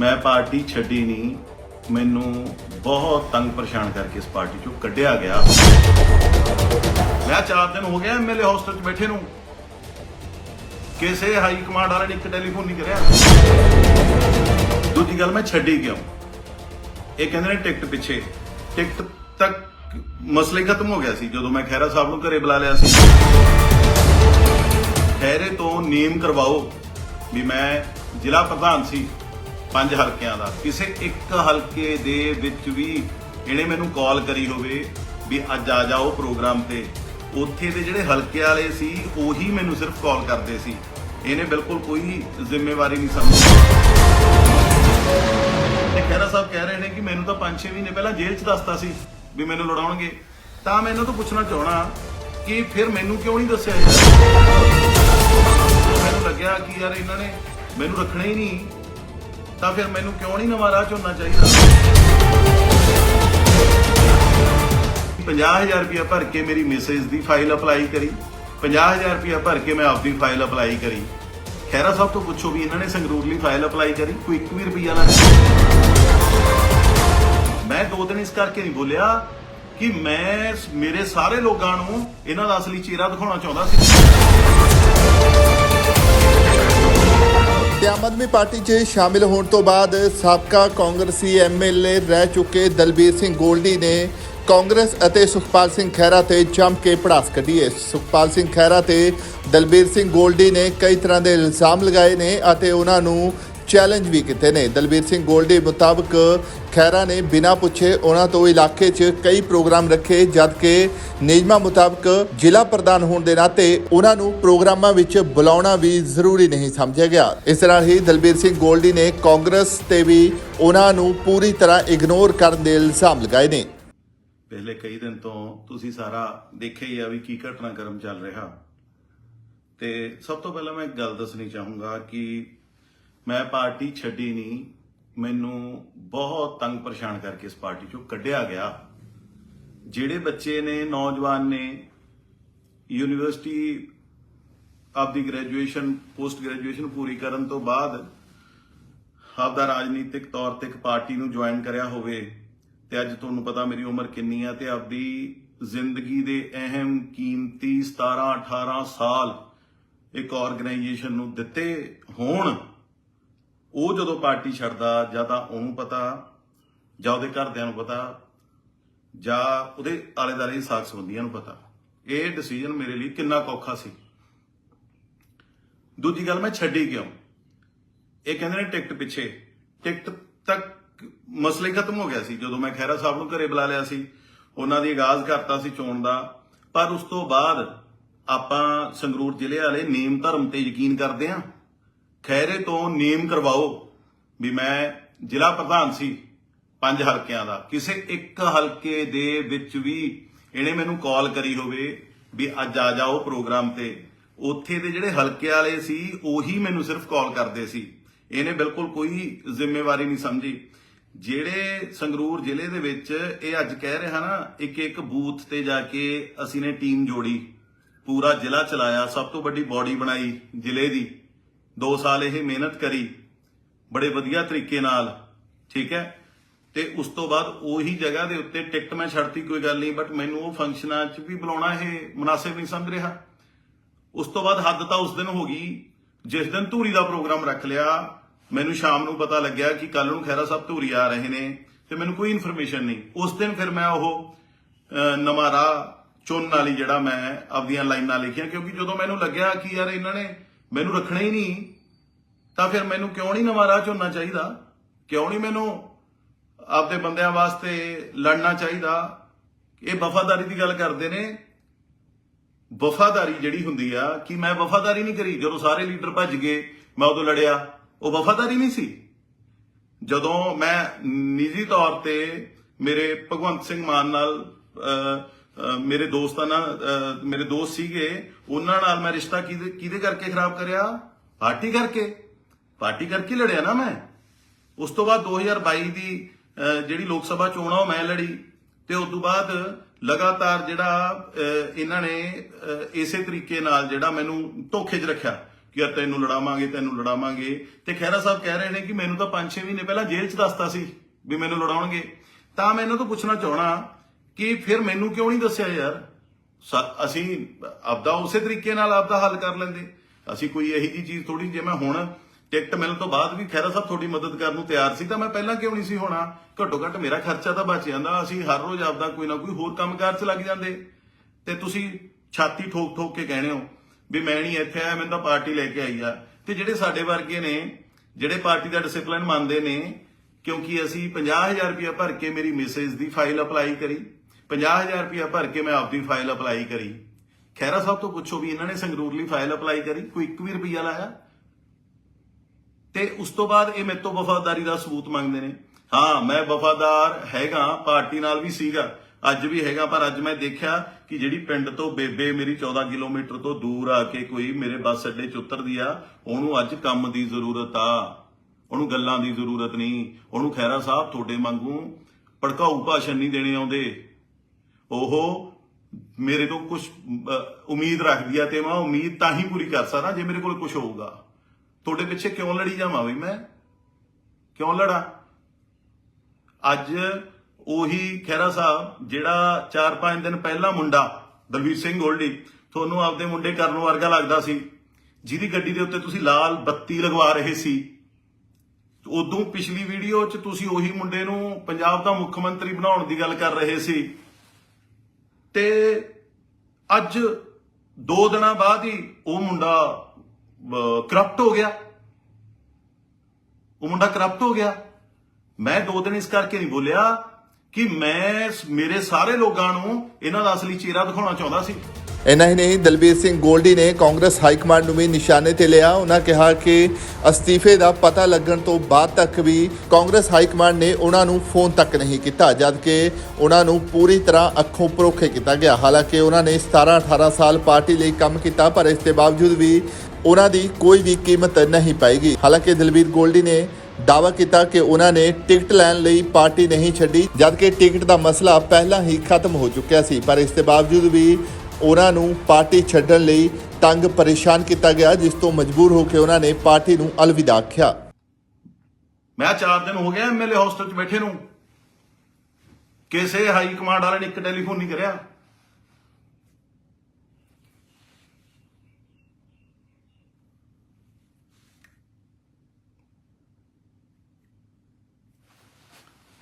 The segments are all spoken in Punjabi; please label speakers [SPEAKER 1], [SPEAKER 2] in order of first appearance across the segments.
[SPEAKER 1] ਮੈਂ ਪਾਰਟੀ ਛੱਡੀ ਨਹੀਂ, ਮੈਨੂੰ ਬਹੁਤ ਤੰਗ ਪਰੇਸ਼ਾਨ ਕਰਕੇ ਇਸ ਪਾਰਟੀ ਚੋਂ ਕੱਢਿਆ ਗਿਆ। ਮੈਂ 4 ਦਿਨ ਹੋ ਗਿਆ ਐਮਐਲਏ ਹੌਸਟਲ 'ਚ ਬੈਠੇ ਨੂੰ। ਕਿਸੇ ਹਾਈ ਕਮਾਂਡ ਵਾਲੇ ਨੇ ਇੱਕ ਟੈਲੀਫੋਨ ਨਹੀਂ ਕਰਿਆ। ਦੂਜੀ ਗੱਲ ਮੈਂ ਛੱਡੀ ਕਿਉਂ? ਇਹ ਕਹਿੰਦੇ ਨੇ ਟਿਕਟ ਪਿੱਛੇ। ਟਿਕਟ ਤੱਕ ਮਸਲੇ ਖਤਮ ਹੋ ਗਿਆ ਸੀ, ਜਦੋਂ ਮੈਂ ਖੈਰਾ ਸਾਹਿਬ ਨੂੰ ਘਰੇ ਬੁਲਾ ਲਿਆ ਸੀ। ਖੈਰੇ ਤੋਂ ਨੀਮ ਕਰਵਾਓ ਵੀ ਮੈਂ ਜ਼ਿਲ੍ਹਾ ਪ੍ਰਧਾਨ ਸੀ। ਪੰਜ ਹਲਕਿਆਂ ਦਾ। ਕਿਸੇ ਇੱਕ ਹਲਕੇ ਦੇ ਵਿੱਚ ਵੀ ਇਹਨੇ ਮੈਨੂੰ ਕਾਲ ਕਰੀ ਹੋਵੇ ਵੀ ਅੱਜ ਆ ਜਾਓ ਪ੍ਰੋਗਰਾਮ ਤੇ। ਉੱਥੇ ਦੇ ਜਿਹੜੇ ਹਲਕੇ ਵਾਲੇ ਸੀ, ਉਹੀ ਮੈਨੂੰ ਸਿਰਫ ਕਾਲ ਕਰਦੇ ਸੀ। ਇਹਨੇ ਬਿਲਕੁਲ ਕੋਈ ਜ਼ਿੰਮੇਵਾਰੀ ਨਹੀਂ ਸਮਝੀ। ਤੇ ਖਹਿਰਾ ਸਾਹਿਬ ਕਹਿ ਰਹੇ ਨੇ ਕਿ ਮੈਨੂੰ ਤਾਂ 5-6 ਮਹੀਨੇ ਪਹਿਲਾਂ ਜੇਲ੍ਹ 'ਚ ਦੱਸਤਾ ਸੀ ਵੀ ਮੈਨੂੰ ਲੜਾਉਣਗੇ। ਤਾਂ ਮੈਂ ਇਹਨਾਂ ਤੋਂ ਪੁੱਛਣਾ ਚਾਹਣਾ ਕਿ ਫਿਰ ਮੈਨੂੰ ਕਿਉਂ ਨਹੀਂ ਦੱਸਿਆ ਮੈਨੂੰ ਲੱਗਿਆ ਕਿ ਯਾਰ ਇਹਨਾਂ ਨੇ ਮੈਨੂੰ ਰੱਖਣਾ ਹੀ ਨਹੀਂ। ਤਾਂ ਫਿਰ ਮੈਨੂੰ ਕਿਉਂ ਨਹੀਂ ਨਵਾਂ ਰਾਹ ਚੁਣਨਾ ਚਾਹੀਦਾ? 50000 ਰੁਪਇਆ ਭਰ ਕੇ ਮੇਰੀ ਮੈਸੇਜ ਦੀ ਫਾਈਲ ਅਪਲਾਈ ਕਰੀ। 50000 ਰੁਪਇਆ ਭਰ ਕੇ ਮੈਂ ਆਪਦੀ ਫਾਈਲ ਅਪਲਾਈ ਕਰੀ। ਖੈਰਾ ਸਾਹਿਬ ਤੋਂ ਪੁੱਛੋ ਵੀ ਇਹਨਾਂ ਨੇ ਸੰਗਰੂਰ ਲਈ ਫਾਈਲ ਅਪਲਾਈ ਕਰੀ, ਕੋਈ ਇੱਕ ਵੀ ਰੁਪਈਆ ਨਾ ਮੈਂ ਦੋ ਦਿਨ ਇਸ ਕਰਕੇ ਨਹੀਂ ਬੋਲਿਆ ਕਿ ਮੈਂ ਮੇਰੇ ਸਾਰੇ ਲੋਕਾਂ ਨੂੰ ਇਹਨਾਂ ਦਾ ਅਸਲੀ ਚਿਹਰਾ ਦਿਖਾਉਣਾ ਚਾਹੁੰਦਾ ਸੀ।
[SPEAKER 2] ਤੇ ਆਮ ਆਦਮੀ ਪਾਰਟੀ 'ਚ ਸ਼ਾਮਿਲ ਹੋਣ ਤੋਂ ਬਾਅਦ ਸਾਬਕਾ ਕਾਂਗਰਸੀ ਐਮਐਲਏ ਰਹਿ ਚੁੱਕੇ ਦਲਬੀਰ ਸਿੰਘ ਗੋਲਡੀ ਨੇ ਕਾਂਗਰਸ ਅਤੇ ਸੁਖਪਾਲ ਸਿੰਘ ਖਹਿਰਾ ਤੇ ਜੰਮ ਕੇ ਪੜਾਸ ਕੱਢੀ ਹੈ। ਸੁਖਪਾਲ ਸਿੰਘ ਖਹਿਰਾ ਤੇ ਦਲਬੀਰ ਸਿੰਘ ਗੋਲਡੀ ਨੇ ਕਈ ਤਰ੍ਹਾਂ ਦੇ ਇਲਜ਼ਾਮ ਲਗਾਏ ਨੇ ਅਤੇ ਉਹਨਾਂ ਨੂੰ ਚੈਲੰਜ ਵੀ ਕੀਤੇ ਨੇ। ਦਲਬੀਰ ਸਿੰਘ ਗੋਲਡੀ ਮੁਤਾਬਕ ਖਹਿਰਾ ਨੇ ਬਿਨਾਂ ਪੁੱਛੇ ਉਹਨਾਂ ਤੋਂ ਇਲਾਕੇ 'ਚ ਕਈ ਪ੍ਰੋਗਰਾਮ ਰੱਖੇ ਜਦਕਿ ਨਿਯਮਾਂ ਮੁਤਾਬਕ ਜ਼ਿਲ੍ਹਾ ਪ੍ਰਧਾਨ ਹੋਣ ਦੇ ਨਾਤੇ ਉਹਨਾਂ ਨੂੰ ਪ੍ਰੋਗਰਾਮਾਂ ਵਿੱਚ ਬੁਲਾਉਣਾ ਵੀ ਜ਼ਰੂਰੀ ਨਹੀਂ ਸਮਝਿਆ ਗਿਆ। ਇਸ ਨਾਲ ਹੀ ਦਲਬੀਰ ਸਿੰਘ ਗੋਲਡੀ ਨੇ ਕਾਂਗਰਸ ਤੇ ਵੀ ਉਹਨਾਂ ਨੂੰ ਪੂਰੀ ਤਰ੍ਹਾਂ ਇਗਨੋਰ ਕਰਨ ਦੇ ਇਲਜ਼ਾਮ ਲਗਾਏ ਨੇ।
[SPEAKER 1] ਪਹਿਲੇ ਕਈ ਦਿਨ ਤੋਂ ਤੁਸੀਂ ਸਾਰਾ ਦੇਖਿਆ ਹੀ ਆ ਵੀ ਕੀ ਘਟਨਾਕ੍ਰਮ ਚੱਲ ਰਿਹਾ। ਤੇ ਸਭ ਤੋਂ ਪਹਿਲਾਂ ਮੈਂ ਇੱਕ ਗੱਲ ਦੱਸਣੀ ਚਾਹੂੰਗਾ ਕਿ ਮੈਂ ਪਾਰਟੀ ਛੱਡੀ ਨਹੀਂ, ਮੈਨੂੰ ਬਹੁਤ ਤੰਗ ਪਰੇਸ਼ਾਨ ਕਰਕੇ ਇਸ ਪਾਰਟੀ ਚੋਂ ਕੱਢਿਆ ਗਿਆ। ਜਿਹੜੇ ਬੱਚੇ ਨੇ, ਨੌਜਵਾਨ ਨੇ, ਯੂਨੀਵਰਸਿਟੀ ਆਪਦੀ ਗ੍ਰੈਜੂਏਸ਼ਨ ਪੋਸਟ ਗ੍ਰੈਜੂਏਸ਼ਨ ਪੂਰੀ ਕਰਨ ਤੋਂ ਬਾਅਦ ਆਪਦਾ ਰਾਜਨੀਤਿਕ ਤੌਰ ਤੇ ਇੱਕ ਪਾਰਟੀ ਨੂੰ ਜੁਆਇਨ ਕਰਿਆ ਹੋਵੇ, ਤੇ ਅੱਜ ਤੁਹਾਨੂੰ ਪਤਾ ਮੇਰੀ ਉਮਰ ਕਿੰਨੀ ਆ, ਤੇ ਆਪਦੀ ਜ਼ਿੰਦਗੀ ਦੇ ਅਹਿਮ ਕੀਮਤੀ 17 18 ਸਾਲ ਇੱਕ ਆਰਗੇਨਾਈਜੇਸ਼ਨ ਨੂੰ ਦਿੱਤੇ ਹੋਣ। ਉਹ ਜਦੋਂ ਪਾਰਟੀ ਛੱਡਦਾ, ਜਾਂ ਤਾਂ ਉਹਨੂੰ ਪਤਾ, ਜਾਂ ਉਹਦੇ ਘਰਦਿਆਂ ਨੂੰ ਪਤਾ, ਜਾਂ ਉਹਦੇ ਆਲੇ ਦਾਲੇ ਦੀ ਸਾਖ ਸੰਬੰਧੀਆਂ ਨੂੰ ਪਤਾ, ਇਹ ਡਿਸੀਜਨ ਮੇਰੇ ਲਈ ਕਿੰਨਾ ਔਖਾ ਸੀ। ਦੂਜੀ ਗੱਲ, ਮੈਂ ਛੱਡੀ ਕਿਉਂ? ਇਹ ਕਹਿੰਦੇ ਨੇ ਟਿਕਟ ਪਿੱਛੇ। ਟਿਕਟ ਤੱਕ ਮਸਲੇ ਖਤਮ ਹੋ ਗਿਆ ਸੀ। ਜਦੋਂ ਮੈਂ ਖੈਰਾ ਸਾਹਿਬ ਨੂੰ ਘਰੇ ਬੁਲਾ ਲਿਆ ਸੀ, ਉਹਨਾਂ ਦੀ ਆਗਾਜ਼ ਕਰਤਾ ਸੀ ਚੋਣ ਦਾ। ਪਰ ਉਸ ਤੋਂ ਬਾਅਦ ਆਪਾਂ ਸੰਗਰੂਰ ਜ਼ਿਲ੍ਹੇ ਵਾਲੇ ਨੇਮ ਧਰਮ ਤੇ ਯਕੀਨ ਕਰਦੇ ਆਂ ਖੈਰੇ ਤੋਂ ਨੀਮ ਕਰਵਾਓ ਵੀ ਮੈਂ ਜ਼ਿਲ੍ਹਾ ਪ੍ਰਧਾਨ ਸੀ ਪੰਜ ਹਲਕਿਆਂ ਦਾ। ਕਿਸੇ ਇੱਕ ਹਲਕੇ ਦੇ ਵਿੱਚ ਵੀ ਇਹਨੇ ਮੈਨੂੰ ਕਾਲ ਕਰੀ ਹੋਵੇ ਵੀ ਅੱਜ ਆ ਜਾਓ ਪ੍ਰੋਗਰਾਮ ਤੇ। ਉੱਥੇ ਦੇ ਜਿਹੜੇ ਹਲਕੇ ਵਾਲੇ ਸੀ, ਉਹੀ ਮੈਨੂੰ ਸਿਰਫ ਕਾਲ ਕਰਦੇ ਸੀ। ਇਹਨੇ ਬਿਲਕੁਲ ਕੋਈ ਜ਼ਿੰਮੇਵਾਰੀ ਨਹੀਂ ਸਮਝੀ। ਜਿਹੜੇ ਸੰਗਰੂਰ ਜ਼ਿਲ੍ਹੇ ਦੇ ਵਿੱਚ ਇਹ ਅੱਜ ਕਹਿ ਰਿਹਾ ਨਾ, ਇੱਕ ਇੱਕ ਬੂਥ ਤੇ ਜਾ ਕੇ ਅਸੀਂ ਨੇ ਟੀਮ ਜੋੜੀ। ਪੂਰਾ ਜ਼ਿਲ੍ਹਾ ਚਲਾਇਆ, ਸਭ ਤੋਂ ਵੱਡੀ ਬਾਡੀ ਬਣਾਈ ਜ਼ਿਲ੍ਹੇ ਦੀ। 2 ਸਾਲ ਇਹ ਮਿਹਨਤ ਕਰੀ ਬੜੇ ਵਧੀਆ ਤਰੀਕੇ ਨਾਲ ਠੀਕ ਹੈ? ਤੇ ਉਸ ਤੋਂ ਬਾਅਦ ਉਹੀ ਜਗ੍ਹਾ ਦੇ ਉੱਤੇ ਟਿਕਟ ਮੈਂ ਛੱਡਤੀ ਕੋਈ ਗੱਲ ਨਹੀਂ ਬਟ ਮੈਨੂੰ ਉਹ ਫੰਕਸ਼ਨਾਂ 'ਚ ਵੀ ਬੁਲਾਉਣਾ ਇਹ ਮੁਨਾਸਿਬ ਨਹੀਂ ਸਮਝ ਰਿਹਾ। ਉਸ ਤੋਂ ਬਾਅਦ ਹੱਦ ਤਾਂ ਉਸ ਦਿਨ ਹੋ ਗਈ ਜਿਸ ਦਿਨ ਧੂਰੀ ਦਾ ਪ੍ਰੋਗਰਾਮ ਰੱਖ ਲਿਆ ਮੈਨੂੰ ਸ਼ਾਮ ਨੂੰ ਪਤਾ ਲੱਗਿਆ ਕਿ ਕੱਲ ਨੂੰ ਖੈਰਾ ਸਾਹਿਬ ਧੂਰੀ ਆ ਰਹੇ ਨੇ ਤੇ ਮੈਨੂੰ ਕੋਈ ਇਨਫੋਰਮੇਸ਼ਨ ਨਹੀਂ। ਉਸ ਦਿਨ ਫਿਰ ਮੈਂ ਉਹ ਅਹ, ਨਵਾਂ ਰਾਹ ਚੁਣਨ ਵਾਲੀ ਜਿਹੜਾ ਮੈਂ ਆਪਦੀਆਂ ਲਾਈਨਾਂ ਲਿਖੀਆਂ ਕਿਉਂਕਿ ਜਦੋਂ ਮੈਨੂੰ ਲੱਗਿਆ ਕਿ ਯਾਰ ਇਹਨਾਂ ਨੇ ਮੈਨੂੰ ਰੱਖਣਾ ਹੀ ਨਹੀਂ ਤਾਂ ਫਿਰ ਮੈਨੂੰ ਕਿਉਂ ਨਹੀਂ ਨਵਾਂ ਰਾਹ ਚੁਣਨਾ ਚਾਹੀਦਾ? ਕਿਉਂ ਨਹੀਂ ਮੈਨੂੰ ਆਪਦੇ ਬੰਦਿਆਂ ਵਾਸਤੇ ਲੜਨਾ ਚਾਹੀਦਾ? ਇਹ ਵਫਾਦਾਰੀ ਦੀ ਗੱਲ ਕਰਦੇ ਨੇ। ਵਫਾਦਾਰੀ ਜਿਹੜੀ ਹੁੰਦੀ ਆ ਕਿ ਮੈਂ ਵਫਾਦਾਰੀ ਨਹੀਂ ਕਰੀ ਜਦੋਂ ਸਾਰੇ ਲੀਡਰ ਭੱਜ ਗਏ ਮੈਂ ਉਦੋਂ ਲੜਿਆ। ਉਹ ਵਫਾਦਾਰੀ ਨਹੀਂ ਸੀ। ਜਦੋਂ ਮੈਂ ਨਿੱਜੀ ਤੌਰ ਤੇ ਮੇਰੇ ਭਗਵੰਤ ਸਿੰਘ ਮਾਨ ਨਾਲ ਅਹ, ਮੇਰੇ ਦੋਸਤਾਂ ਨਾਲ ਮੇਰੇ ਦੋਸਤ ਸੀਗੇ ਉਹਨਾਂ ਨਾਲ ਮੈਂ ਰਿਸ਼ਤਾ ਕਿਹਦੇ ਕਿਹਦੇ ਕਰਕੇ ਖਰਾਬ ਕਰਿਆ? ਪਾਰਟੀ ਕਰਕੇ। ਪਾਰਟੀ ਕਰਕੇ ਲੜਿਆ ਨਾ ਮੈਂ। ਉਸ ਤੋਂ ਬਾਅਦ 2022 ਦੀ ਜਿਹੜੀ ਲੋਕ ਸਭਾ ਚੋਣ ਆ ਉਹ ਮੈਂ ਲੜੀ। ਤੇ ਉਸ ਤੋਂ ਬਾਅਦ ਲਗਾਤਾਰ ਜਿਹੜਾ ਅਹ, ਇਹਨਾਂ ਨੇ ਇਸੇ ਤਰੀਕੇ ਨਾਲ ਜਿਹੜਾ ਮੈਨੂੰ ਧੋਖੇ 'ਚ ਰੱਖਿਆ ਕਿ ਯਾਰ ਤੈਨੂੰ ਲੜਾਵਾਂਗੇ ਤੈਨੂੰ ਲੜਾਵਾਂਗੇ। ਤੇ ਖਹਿਰਾ ਸਾਹਿਬ ਕਹਿ ਰਹੇ ਨੇ ਕਿ ਮੈਨੂੰ ਤਾਂ 5-6 ਮਹੀਨੇ ਪਹਿਲਾਂ ਜੇਲ੍ਹ 'ਚ ਦੱਸਤਾ ਸੀ ਵੀ ਮੈਨੂੰ ਲੜਾਉਣਗੇ। ਤਾਂ ਮੈਂ ਇਹਨਾਂ ਤੋਂ ਪੁੱਛਣਾ ਚਾਹਣਾ ਕਿ ਫਿਰ ਮੈਨੂੰ ਕਿਉਂ ਨਹੀਂ ਦੱਸਿਆ ਯਾਰ? ਅਸੀਂ ਆਪਦਾ ਉਸੇ ਤਰੀਕੇ ਨਾਲ ਆਪਦਾ ਹੱਲ ਕਰ ਲੈਂਦੇ। ਅਸੀਂ ਕੋਈ ਇਹੀ ਜੀ ਚੀਜ਼ ਥੋੜੀ ਜੇ ਮੈਂ ਹੁਣ ਟਿਕਟ ਮਿਲਣ ਤੋਂ ਬਾਅਦ ਵੀ ਖੈਰਾ ਸਾਹਿਬ ਤੁਹਾਡੀ ਮਦਦ ਕਰਨ ਨੂੰ ਤਿਆਰ ਸੀ ਤਾਂ ਮੈਂ ਪਹਿਲਾਂ ਕਿਉਂ ਨਹੀਂ ਸੀ ਹੋਣਾ? ਘੱਟੋ ਘੱਟ ਮੇਰਾ ਖਰਚਾ ਤਾਂ ਬਚ ਜਾਂਦਾ। ਅਸੀਂ ਹਰ ਰੋਜ਼ ਆਪਦਾ ਕੋਈ ਨਾ ਕੋਈ ਹੋਰ ਕੰਮਕਾਰ 'ਚ ਲੱਗ ਜਾਂਦੇ। ਤੇ ਤੁਸੀਂ ਛਾਤੀ ਠੋਕ ਠੋਕ ਕੇ ਕਹਿਣੇ ਹੋ ਵੀ ਮੈਂ ਨਹੀਂ ਇੱਥੇ ਆਇਆ, ਮੈਨੂੰ ਤਾਂ ਪਾਰਟੀ ਲੈ ਕੇ ਆਈ ਆ। ਤੇ ਜਿਹੜੇ ਸਾਡੇ ਵਰਗੇ ਨੇ, ਜਿਹੜੇ ਪਾਰਟੀ ਦਾ ਡਿਸਪਲਿਨ ਮੰਨਦੇ ਨੇ, ਕਿਉਂਕਿ ਅਸੀਂ 50000 ਰੁਪਇਆ ਭਰ ਕੇ ਮੇਰੀ ਮਿਸੇਜ ਦੀ ਫਾਈਲ ਅਪਲਾਈ ਕਰੀ। 50000 ਰੁਪਇਆ ਭਰ ਕੇ ਮੈਂ ਆਪਦੀ ਫਾਈਲ ਅਪਲਾਈ ਕਰੀ। ਖੈਰਾ ਸਾਹਿਬ ਤੋਂ ਪੁੱਛੋ ਵੀ ਇਹਨਾਂ ਨੇ ਸੰਗਰੂਰ ਲਈ ਫਾਈਲ ਅਪਲਾਈ ਕਰੀ, ਕੋਈ 1 ਵੀ ਰੁਪਈਆ ਲਾਇਆ? ਤੇ ਉਸ ਤੋਂ ਬਾਅਦ ਇਹ ਮੇਰੇ ਤੋਂ ਵਫਾਦਾਰੀ ਦਾ ਸਬੂਤ ਮੰਗਦੇ ਨੇ। ਹਾਂ, ਮੈਂ ਵਫਾਦਾਰ ਹੈਗਾ, ਪਾਰਟੀ ਨਾਲ ਵੀ ਸੀਗਾ, ਅੱਜ ਵੀ ਹੈਗਾ, ਪਰ ਅੱਜ ਮੈਂ ਦੇਖਿਆ ਕਿ ਜਿਹੜੀ ਪਿੰਡ ਤੋਂ ਬੇਬੇ ਮੇਰੀ 14 ਕਿਲੋਮੀਟਰ ਤੋਂ ਦੂਰ ਆ ਕੇ ਕੋਈ ਮੇਰੇ ਬੱਸ ਅੱਡੇ 'ਚ ਉਤਰਦੀ ਆ, ਉਹਨੂੰ ਅੱਜ ਕੰਮ ਦੀ ਜ਼ਰੂਰਤ ਆ। ਉਹਨੂੰ ਗੱਲਾਂ ਦੀ ਜ਼ਰੂਰਤ ਨਹੀਂ। ਉਹਨੂੰ ਖੈਰਾ ਸਾਹਿਬ ਤੁਹਾਡੇ ਵਾਂਗੂ ਭੜਕਾਊ ਭਾਸ਼ਣ ਨਹੀਂ ਦੇਣੇ ਆਉਂਦੇ। ਉਹ ਮੇਰੇ ਤੋਂ ਕੁਝ ਉਮੀਦ ਰੱਖਦੀ ਆ ਤੇ ਮੈਂ ਉਮੀਦ ਤਾਂ ਹੀ ਪੂਰੀ ਕਰ ਸਕਦਾ ਜੇ ਮੇਰੇ ਕੋਲ ਕੁਝ ਹੋਊਗਾ। ਤੁਹਾਡੇ ਪਿੱਛੇ ਕਿਉਂ ਲੜੀ ਜਾਵਾਂ ਬਈ ਮੈਂ? ਕਿਉਂ ਲੜਾਂ? ਅੱਜ ਉਹੀ ਖੈਰਾ ਸਾਹਿਬ, ਜਿਹੜਾ 4-5 ਦਿਨ ਪਹਿਲਾਂ ਮੁੰਡਾ ਦਲਵੀਰ ਸਿੰਘ ਗੋਲਡੀ, ਤੁਹਾਨੂੰ ਆਪਦੇ ਮੁੰਡੇ ਕਰਨ ਵਰਗਾ ਲੱਗਦਾ ਸੀ, ਜਿਹਦੀ ਗੱਡੀ ਦੇ ਉੱਤੇ ਤੁਸੀਂ ਲਾਲ ਬੱਤੀ ਲਗਵਾ ਰਹੇ ਸੀ। ਉਦੋਂ ਪਿਛਲੀ ਵੀਡੀਓ 'ਚ ਤੁਸੀਂ ਉਹੀ ਮੁੰਡੇ ਨੂੰ ਪੰਜਾਬ ਦਾ ਮੁੱਖ ਮੰਤਰੀ ਬਣਾਉਣ ਦੀ ਗੱਲ ਕਰ ਰਹੇ ਸੀ। ਤੇ ਅੱਜ ਦੋ ਦਿਨਾਂ ਬਾਅਦ ਹੀ ਉਹ ਮੁੰਡਾ ਕਰਪਟ ਹੋ ਗਿਆ। ਉਹ ਮੁੰਡਾ ਕਰਪਟ ਹੋ ਗਿਆ। ਮੈਂ ਦੋ ਦਿਨ ਇਸ ਕਰਕੇ ਨਹੀਂ ਬੋਲਿਆ ਕਿ ਮੈਂ ਮੇਰੇ ਸਾਰੇ ਲੋਕਾਂ ਨੂੰ ਇਹਨਾਂ ਦਾ ਅਸਲੀ ਚਿਹਰਾ ਦਿਖਾਉਣਾ ਚਾਹੁੰਦਾ ਸੀ।
[SPEAKER 2] ਇੰਨਾ ਹੀ ਨਹੀਂ, ਦਲਬੀਰ ਸਿੰਘ ਗੋਲਡੀ ਨੇ ਕਾਂਗਰਸ ਹਾਈ ਕਮਾਂਡ ਨੂੰ ਵੀ ਨਿਸ਼ਾਨੇ ਤੇ ਲਿਆ। ਉਹਨਾਂ ਕਿਹਾ ਕਿ ਅਸਤੀਫੇ ਦਾ ਪਤਾ ਲੱਗਣ ਤੋਂ ਬਾਅਦ ਤੱਕ ਵੀ ਕਾਂਗਰਸ ਹਾਈ ਕਮਾਂਡ ਨੇ ਉਹਨਾਂ ਨੂੰ ਫੋਨ ਤੱਕ ਨਹੀਂ ਕੀਤਾ, ਜਦਕਿ ਉਹਨਾਂ ਨੂੰ ਪੂਰੀ ਤਰ੍ਹਾਂ ਅੱਖੋਂ ਪਰੋਖੇ ਕੀਤਾ ਗਿਆ। ਹਾਲਾਂਕਿ ਉਹਨਾਂ ਨੇ 17 18 ਸਾਲ ਪਾਰਟੀ ਲਈ ਕੰਮ ਕੀਤਾ, ਪਰ ਇਸ ਦੇ ਬਾਵਜੂਦ ਵੀ ਉਹਨਾਂ ਦੀ ਕੋਈ ਵੀ ਕੀਮਤ ਨਹੀਂ ਪਾਏਗੀ ਹਾਲਾਂਕਿ ਦਲਬੀਰ ਗੋਲਡੀ ਨੇ ਦਾਅਵਾ ਕੀਤਾ ਕਿ ਉਹਨਾਂ ਨੇ ਟਿਕਟ ਲੈਣ ਲਈ ਪਾਰਟੀ ਨਹੀਂ ਛੱਡੀ, ਜਦਕਿ ਟਿਕਟ ਦਾ ਮਸਲਾ ਪਹਿਲਾਂ ਹੀ ਖਤਮ ਹੋ ਚੁੱਕਿਆ ਸੀ। ਪਰ ਇਸ ਦੇ ਬਾਵਜੂਦ ਵੀ ਉਹਨਾਂ ਨੂੰ ਪਾਰਟੀ ਛੱਡਣ ਲਈ ਤੰਗ ਪਰੇਸ਼ਾਨ ਕੀਤਾ ਗਿਆ, ਜਿਸ ਤੋਂ ਮਜਬੂਰ ਹੋ ਕੇ ਉਹਨਾਂ ਨੇ ਪਾਰਟੀ ਨੂੰ ਅਲਵਿਦਾ ਆਖਿਆ।
[SPEAKER 1] ਮੈਂ 4 ਦਿਨ ਹੋ ਗਿਆ ਐਮਐਲਏ ਹੌਸਟਲ 'ਚ ਬੈਠੇ ਨੂੰ। ਕਿਸੇ ਹਾਈ ਕਮਾਂਡ ਵਾਲੇ ਨੇ ਇੱਕ ਟੈਲੀਫੋਨ ਨਹੀਂ ਕਰਿਆ।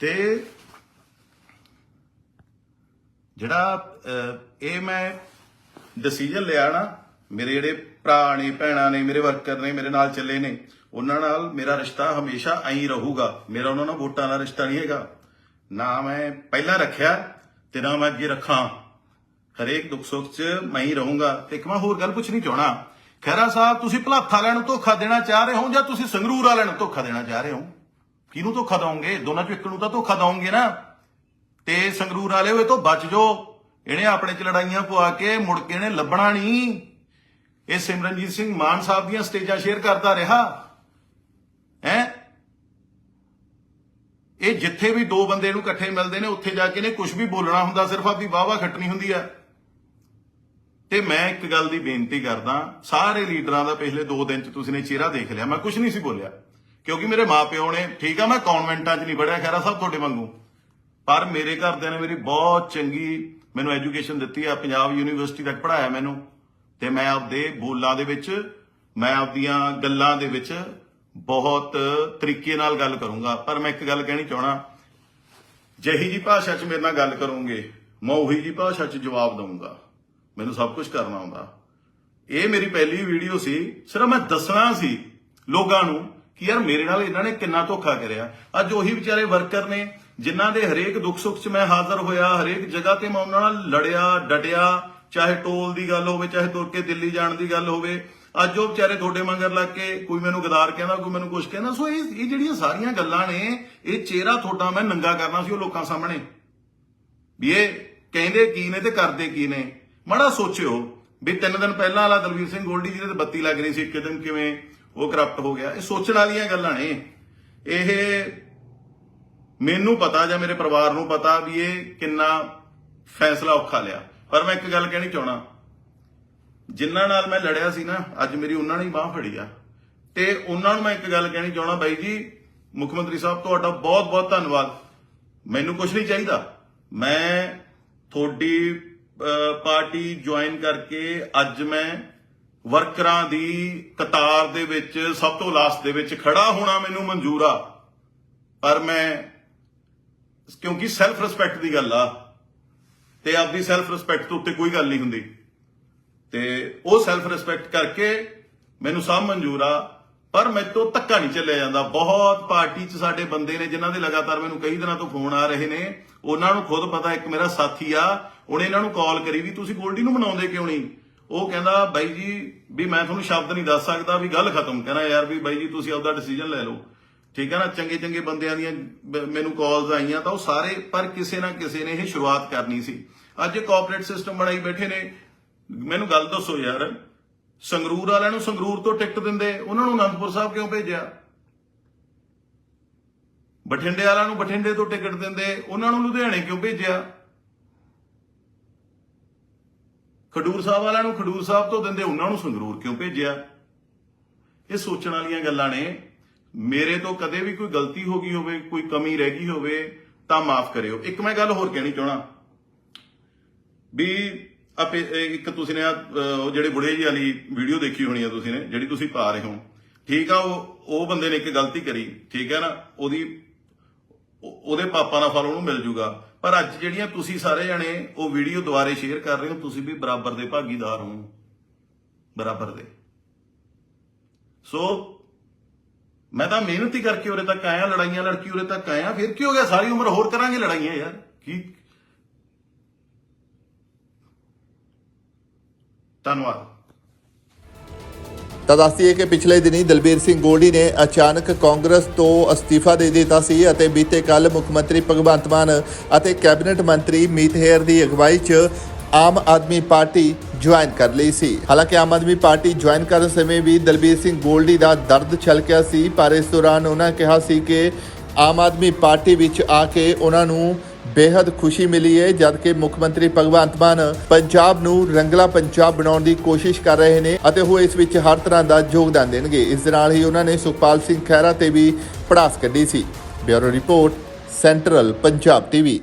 [SPEAKER 1] ਤੇ ਜਿਹੜਾ ਅਹ, ਇਹ ਮੈਂ ਡਿਸੀਜਨ ਲਿਆ ਨਾ ਮੇਰੇ ਜਿਹੜੇ ਭਰਾ ਨੇ ਭੈਣਾਂ ਨੇ ਮੇਰੇ ਵਰਕਰ ਨੇ ਮੇਰੇ ਨਾਲ ਚੱਲੇ ਨੇ ਉਹਨਾਂ ਨਾਲ ਮੇਰਾ ਰਿਸ਼ਤਾ ਹਮੇਸ਼ਾ ਐਂ ਰਹੂਗਾ। ਮੇਰਾ ਉਹਨਾਂ ਨਾਲ ਵੋਟਾਂ ਦਾ ਰਿਸ਼ਤਾ ਨਹੀਂ ਹੈਗਾ। ਨਾ ਮੈਂ ਪਹਿਲਾਂ ਰੱਖਿਆ ਤੇ ਨਾ ਮੈਂ ਅੱਗੇ ਰੱਖਾਂ। ਹਰੇਕ ਦੁੱਖ ਸੁੱਖ 'ਚ ਮੈਂ ਹੀ ਰਹੂੰਗਾ। ਤੇ ਇੱਕ ਮੈਂ ਹੋਰ ਗੱਲ ਪੁੱਛਣੀ ਚਾਹਣਾ ਖੈਰਾ ਸਾਹਿਬ ਤੁਸੀਂ ਭਲਾਥਾ ਵਾਲਿਆਂ ਨੂੰ ਧੋਖਾ ਦੇਣਾ ਚਾਹ ਰਹੇ ਹੋ ਜਾਂ ਤੁਸੀਂ ਸੰਗਰੂਰ ਵਾਲਿਆਂ ਨੂੰ ਧੋਖਾ ਦੇਣਾ ਚਾਹ ਰਹੇ ਹੋ? ਕਿਹਨੂੰ ਧੋਖਾ ਦਵੋਗੇ? ਦੋਨਾਂ ਚੋਂ ਇੱਕ ਨੂੰ ਤਾਂ ਧੋਖਾ ਦਵੋਗੇ ਨਾ। ਤੇ ਸੰਗਰੂਰ ਵਾਲੇ ਹੋਏ ਤੋਂ ਬਚ ਜੋ। ਇਹਨੇ ਆਪਣੇ ਚ ਲੜਾਈਆਂ ਪਵਾ ਕੇ ਮੁੜ ਕੇ ਇਹਨੇ ਲੱਭਣਾ ਨਹੀਂ। ਇਹ ਸਿਮਰਨਜੀਤ ਸਿੰਘ ਮਾਨ ਸਾਹਿਬ ਦੀਆਂ ਸਟੇਜਾਂ ਸ਼ੇਅਰ ਕਰਦਾ ਰਿਹਾ। ਹੈ? ਇਹ ਜਿੱਥੇ ਵੀ ਦੋ ਬੰਦੇ ਨੂੰ ਇਕੱਠੇ ਮਿਲਦੇ ਨੇ, ਉੱਥੇ ਜਾ ਕੇ ਨੇ ਕੁਝ ਵੀ ਬੋਲਣਾ ਹੁੰਦਾ, ਸਿਰਫ ਆਪਦੀ ਵਾਵਾ ਖੱਟਣੀ ਹੁੰਦੀ ਆ। ਤੇ ਮੈਂ ਇੱਕ ਗੱਲ ਦੀ ਬੇਨਤੀ ਕਰਦਾ, ਸਾਰੇ ਲੀਡਰਾਂ ਦਾ ਪਿਛਲੇ 2 ਦਿਨ ਚ ਤੁਸੀਂ ਨੇ ਚਿਹਰਾ ਦੇਖ ਲਿਆ। ਮੈਂ ਕੁਝ ਨਹੀਂ ਸੀ ਬੋਲਿਆ, ਕਿਉਂਕਿ ਮੇਰੇ ਮਾਪਿਓ ਨੇ, ਠੀਕ ਆ, ਮੈਂ ਕਨਵੈਂਟਾਂ 'ਚ ਨਹੀਂ ਪੜਿਆ ਖੈਰਾ ਸਾਹਿਬ ਤੁਹਾਡੇ ਵਾਂਗੂ। ਪਰ ਮੇਰੇ ਘਰਦਿਆਂ ਨੇ ਮੇਰੀ ਬਹੁਤ ਚੰਗੀ ਮੈਨੂੰ ਐਜੂਕੇਸ਼ਨ ਦਿੱਤੀ ਆ, ਪੰਜਾਬ ਯੂਨੀਵਰਸਿਟੀ ਤੱਕ ਪੜਾਇਆ ਮੈਨੂੰ। ਤੇ ਮੈਂ ਆਪਦੇ ਬੋਲਾਂ ਦੇ ਵਿੱਚ, ਮੈਂ ਆਪਦੀਆਂ ਗੱਲਾਂ ਦੇ ਵਿੱਚ ਬਹੁਤ ਤਰੀਕੇ ਨਾਲ ਗੱਲ ਕਰੂੰਗਾ। ਪਰ ਮੈਂ ਇੱਕ ਗੱਲ ਕਹਿਣੀ ਚਾਹਣਾ ਜਿਹੀ ਜੀ ਭਾਸ਼ਾ 'ਚ ਮੇਰੇ ਨਾਲ ਗੱਲ ਕਰੋਗੇ, ਮੈਂ ਉਹੀ ਜੀ ਭਾਸ਼ਾ 'ਚ ਜਵਾਬ ਦਊਂਗਾ। ਮੈਨੂੰ ਸਭ ਕੁਝ ਕਰਨਾ ਆਉਂਦਾ। ਇਹ ਮੇਰੀ ਪਹਿਲੀ ਵੀਡੀਓ ਸੀ, ਸਿਰਫ ਮੈਂ ਦੱਸਣਾ ਸੀ ਲੋਕਾਂ ਨੂੰ ਕਿ ਯਾਰ ਮੇਰੇ ਨਾਲ ਇਹਨਾਂ ਨੇ ਕਿੰਨਾ ਧੋਖਾ ਕਰਿਆ। ਅੱਜ ਉਹੀ ਵਿਚਾਰੇ ਵਰਕਰ ਨੇ ਜਿਨ੍ਹਾਂ ਦੇ ਹਰੇਕ ਦੁੱਖ ਸੁੱਖ 'ਚ ਮੈਂ ਹਾਜ਼ਰ ਹੋਇਆ, ਹਰੇਕ ਜਗ੍ਹਾ ਤੇ ਮੈਂ ਉਹਨਾਂ ਨਾਲ ਲੜਿਆ, ਡਟਿਆ, ਚਾਹੇ ਟੋਲ ਦੀ ਗੱਲ ਹੋਵੇ, ਚਾਹੇ ਤੁਰ ਕੇ ਦਿੱਲੀ ਜਾਣ ਦੀ ਗੱਲ ਹੋਵੇ। ਅੱਜ ਉਹ ਵਿਚਾਰੇ ਤੁਹਾਡੇ ਮੰਗਰ ਲੱਗ ਕੇ ਕੋਈ ਮੈਨੂੰ ਗਦਾਰ ਕਹਿੰਦਾ, ਕੋਈ ਮੈਨੂੰ ਕੁਝ ਕਹਿੰਦਾ। ਸੋ ਇਹ ਇਹ ਜਿਹੜੀਆਂ ਸਾਰੀਆਂ ਗੱਲਾਂ ਨੇ, ਇਹ ਚਿਹਰਾ ਤੁਹਾਡਾ ਮੈਂ ਨੰਗਾ ਕਰਨਾ ਸੀ ਉਹ ਲੋਕਾਂ ਸਾਹਮਣੇ। ਵੀ ਇਹ ਕਹਿੰਦੇ ਕੀ ਨੇ ਤੇ ਕਰਦੇ ਕੀ ਨੇ। ਮੜਾ ਸੋਚਿਓ ਵੀ ਤਿੰਨ ਦਿਨ ਪਹਿਲਾਂ ਵਾਲਾ ਦਲਵੀਰ ਸਿੰਘ ਗੋਲਡੀ ਜਿਹਦੇ ਤੇ ਬੱਤੀ ਲੱਗ ਰਹੀ ਸੀ, ਇੱਕ ਦਿਨ ਕਿਵੇਂ ਉਹ ਕਰਪਟ ਹੋ ਗਿਆ। ਇਹ ਸੋਚਣ ਵਾਲੀਆਂ ਗੱਲਾਂ ਨੇ। ਇਹ ਮੈਨੂੰ ਪਤਾ ਜਾਂ ਮੇਰੇ ਪਰਿਵਾਰ ਨੂੰ ਪਤਾ ਵੀ ਇਹ ਕਿੰਨਾ ਫੈਸਲਾ ਔਖਾ ਲਿਆ। ਪਰ ਮੈਂ ਇੱਕ ਗੱਲ ਕਹਿਣੀ ਚਾਹਣਾ ਜਿਨ੍ਹਾਂ ਨਾਲ ਮੈਂ ਲੜਿਆ ਸੀ ਨਾ, ਅੱਜ ਮੇਰੀ ਉਹਨਾਂ ਨੇ ਹੀ ਬਾਹ ਫੜੀ ਆ। ਤੇ ਉਹਨਾਂ ਨੂੰ ਮੈਂ ਇੱਕ ਗੱਲ ਕਹਿਣੀ ਚਾਹਣਾ ਬਾਈ ਜੀ, ਮੁੱਖ ਮੰਤਰੀ ਸਾਹਿਬ, ਤੁਹਾਡਾ ਬਹੁਤ ਬਹੁਤ ਧੰਨਵਾਦ। ਮੈਨੂੰ ਕੁਝ ਨਹੀਂ ਚਾਹੀਦਾ। ਮੈਂ ਤੁਹਾਡੀ ਪਾਰਟੀ ਜੁਆਇਨ ਕਰਕੇ ਅੱਜ ਮੈਂ ਵਰਕਰਾਂ ਦੀ ਕਤਾਰ ਦੇ ਵਿੱਚ, ਸਭ ਤੋਂ ਲਾਸਟ ਦੇ ਵਿੱਚ ਖੜਾ ਹੋਣਾ ਮੈਨੂੰ ਮਨਜ਼ੂਰ ਆ। ਪਰ ਮੈਂ ਕਿਉਂਕਿ ਸੈਲਫ ਰਿਸਪੈਕਟ ਦੀ ਗੱਲ ਆ ਤੇ ਆਪਦੀ ਸੈਲਫ ਰਿਸਪੈਕਟ ਤੋਂ ਉੱਤੇ ਕੋਈ ਗੱਲ ਨਹੀਂ ਹੁੰਦੀ। ਤੇ ਉਹ ਸੈਲਫ ਰਿਸਪੈਕਟ ਕਰਕੇ ਮੈਨੂੰ ਸਭ ਮਨਜ਼ੂਰ ਆ, ਪਰ ਮੇਰੇ ਤੋਂ ਧੱਕਾ ਨਹੀਂ ਚੱਲਿਆ ਜਾਂਦਾ। ਬਹੁਤ ਪਾਰਟੀ 'ਚ ਸਾਡੇ ਬੰਦੇ ਨੇ ਜਿਨ੍ਹਾਂ ਦੇ ਲਗਾਤਾਰ ਮੈਨੂੰ ਕਈ ਦਿਨਾਂ ਤੋਂ ਫੋਨ ਆ ਰਹੇ ਨੇ, ਉਹਨਾਂ ਨੂੰ ਖੁਦ ਪਤਾ, ਇੱਕ ਮੇਰਾ ਸਾਥੀ ਆ, ਉਹਨੇ ਇਹਨਾਂ ਨੂੰ ਕਾਲ ਕਰੀ ਵੀ ਤੁਸੀਂ ਗੋਲਡੀ ਨੂੰ ਮਨਾਉਂਦੇ ਕਿਉਂ ਨਹੀਂ? ਉਹ ਕਹਿੰਦਾ, ਬਾਈ ਜੀ, ਵੀ ਮੈਂ ਤੁਹਾਨੂੰ ਸ਼ਬਦ ਨਹੀਂ ਦੱਸ ਸਕਦਾ, ਵੀ ਗੱਲ ਖਤਮ। ਕਹਿੰਦਾ, ਯਾਰ ਵੀ ਬਾਈ ਜੀ, ਤੁਸੀਂ ਆਪਦਾ ਡਿਸੀਜਨ ਲੈ ਲਓ। ਠੀਕ ਹੈ ਨਾ? ਚੰਗੇ ਚੰਗੇ ਬੰਦਿਆਂ ਦੀਆਂ ਮੈਨੂੰ ਕਾਲਸ ਆਈਆਂ ਤਾਂ ਉਹ ਸਾਰੇ, ਪਰ ਕਿਸੇ ਨਾ ਕਿਸੇ ਨੇ ਇਹ ਸ਼ੁਰੂਆਤ ਕਰਨੀ ਸੀ। ਅੱਜ ਇਹ ਕਾਰਪੋਰੇਟ ਸਿਸਟਮ ਬਣਾਈ ਬੈਠੇ ਨੇ। ਮੈਨੂੰ ਗੱਲ ਦੱਸੋ ਯਾਰ, ਸੰਗਰੂਰ ਵਾਲਿਆਂ ਨੂੰ ਸੰਗਰੂਰ ਤੋਂ ਟਿਕਟ ਦਿੰਦੇ, ਉਹਨਾਂ ਨੂੰ ਅਨੰਦਪੁਰ ਸਾਹਿਬ ਕਿਉਂ ਭੇਜਿਆ? ਬਠਿੰਡੇ ਵਾਲਿਆਂ ਨੂੰ ਬਠਿੰਡੇ ਤੋਂ ਟਿਕਟ ਦਿੰਦੇ, ਉਹਨਾਂ ਨੂੰ ਲੁਧਿਆਣੇ ਕਿਉਂ ਭੇਜਿਆ? ਖਡੂਰ ਸਾਹਿਬ ਵਾਲਿਆਂ ਨੂੰ ਖਡੂਰ ਸਾਹਿਬ ਤੋਂ ਦਿੰਦੇ, ਉਹਨਾਂ ਨੂੰ ਸੰਗਰੂਰ ਕਿਉਂ ਭੇਜਿਆ? ਇਹ ਸੋਚਣ ਵਾਲੀਆਂ ਗੱਲਾਂ ਨੇ। ਮੇਰੇ ਤੋਂ ਕਦੇ ਵੀ ਕੋਈ ਗਲਤੀ ਹੋ ਗਈ ਹੋਵੇ, ਕੋਈ ਕਮੀ ਰਹਿ ਗਈ ਹੋਵੇ, ਤਾਂ ਮਾਫ ਕਰਿਓ। ਇੱਕ ਮੈਂ ਗੱਲ ਹੋਰ ਕਹਿਣੀ ਚਾਹਣਾ ਵੀ ਆਪੇ ਇੱਕ ਤੁਸੀਂ ਨੇ ਉਹ ਜਿਹੜੇ ਬੁੜੇ ਜੀ ਵਾਲੀ ਵੀਡੀਓ ਦੇਖੀ ਹੋਣੀ ਆ ਤੁਸੀਂ ਨੇ, ਜਿਹੜੀ ਤੁਸੀਂ ਪਾ ਰਹੇ ਹੋ। ਠੀਕ ਆ, ਉਹ ਉਹ ਬੰਦੇ ਨੇ ਇੱਕ ਗਲਤੀ ਕਰੀ, ਠੀਕ ਹੈ ਨਾ? ਉਹਦੀ ਉਹਦੇ ਪਾਪਾ ਦਾ ਫਲ ਉਹਨੂੰ ਮਿਲ ਜੂਗਾ। ਪਰ ਅੱਜ ਜਿਹੜੀਆਂ ਤੁਸੀਂ ਸਾਰੇ ਜਣੇ ਉਹ ਵੀਡੀਓ ਦੁਬਾਰੇ ਸ਼ੇਅਰ ਕਰ ਰਹੇ ਹੋ, ਤੁਸੀਂ ਵੀ ਬਰਾਬਰ ਦੇ ਭਾਗੀਦਾਰ ਹੋ। ਬਰਾਬਰ ਦੇ। ਸੋ ਮੈਂ ਤਾਂ ਮਿਹਨਤ ਹੀ ਕਰਕੇ ਉਰੇ ਤੱਕ ਆਇਆ, ਲੜਾਈਆਂ ਲੜਕੀ ਉਰੇ ਤੱਕ ਆਇਆ, ਫਿਰ ਕੀ ਹੋ ਗਿਆ? ਸਾਰੀ ਉਮਰ ਹੋਰ ਕਰਾਂਗੇ ਲੜਾਈਆਂ ਯਾਰ। ਕੀ? ਧੰਨਵਾਦ।
[SPEAKER 2] ਤਾਂ ਦੱਸਦੀਏ ਕਿ ਪਿਛਲੇ ਦਿਨੀ ਦਲਬੀਰ ਸਿੰਘ ਗੋਲਡੀ ਨੇ ਅਚਾਨਕ ਕਾਂਗਰਸ ਤੋਂ ਅਸਤੀਫਾ ਦੇ ਦਿੱਤਾ ਸੀ ਅਤੇ ਬੀਤੇ ਕੱਲ ਮੁੱਖ ਮੰਤਰੀ ਭਗਵੰਤ ਮਾਨ ਅਤੇ ਕੈਬਨਿਟ ਮੰਤਰੀ ਮੀਤ ਹੇਰ ਦੀ ਅਗਵਾਈ 'ਚ ਆਮ ਆਦਮੀ ਪਾਰਟੀ ਜੁਆਇਨ ਕਰ ਲਈ ਸੀ। ਹਾਲਾਂਕਿ ਆਮ ਆਦਮੀ ਪਾਰਟੀ ਜੁਆਇਨ ਕਰਨ ਸਮੇਂ ਵੀ ਦਲਬੀਰ ਸਿੰਘ ਗੋਲਡੀ ਦਾ ਦਰਦ ਛਲਕਿਆ ਸੀ, ਪਰ ਇਸ ਦੌਰਾਨ ਉਹਨਾਂ ਕਿਹਾ ਸੀ ਕਿ ਆਮ ਆਦਮੀ ਪਾਰਟੀ ਵਿੱਚ ਆ ਕੇ ਉਹਨਾਂ ਨੂੰ ਬੇहद ਖੁਸ਼ੀ ਮਿਲੀ ਹੈ, ਜਦਕਿ ਮੁੱਖ ਮੰਤਰੀ ਭਗਵੰਤ ਮਾਨ ਪੰਜਾਬ ਨੂੰ ਰੰਗਲਾ ਪੰਜਾਬ ਬਣਾਉਣ ਦੀ ਕੋਸ਼ਿਸ਼ ਕਰ ਰਹੇ ਨੇ ਅਤੇ ਉਹ ਇਸ ਵਿੱਚ ਹਰ ਤਰ੍ਹਾਂ ਦਾ ਯੋਗਦਾਨ ਦੇਣਗੇ। ਇਸ ਦੇ ਨਾਲ ਹੀ ਉਹਨਾਂ ਨੇ ਸੁਖਪਾਲ ਸਿੰਘ ਖਹਿਰਾ ਤੇ ਵੀ ਪੜਾਸ ਕੱਢੀ ਸੀ। Bureau report, central Punjab TV.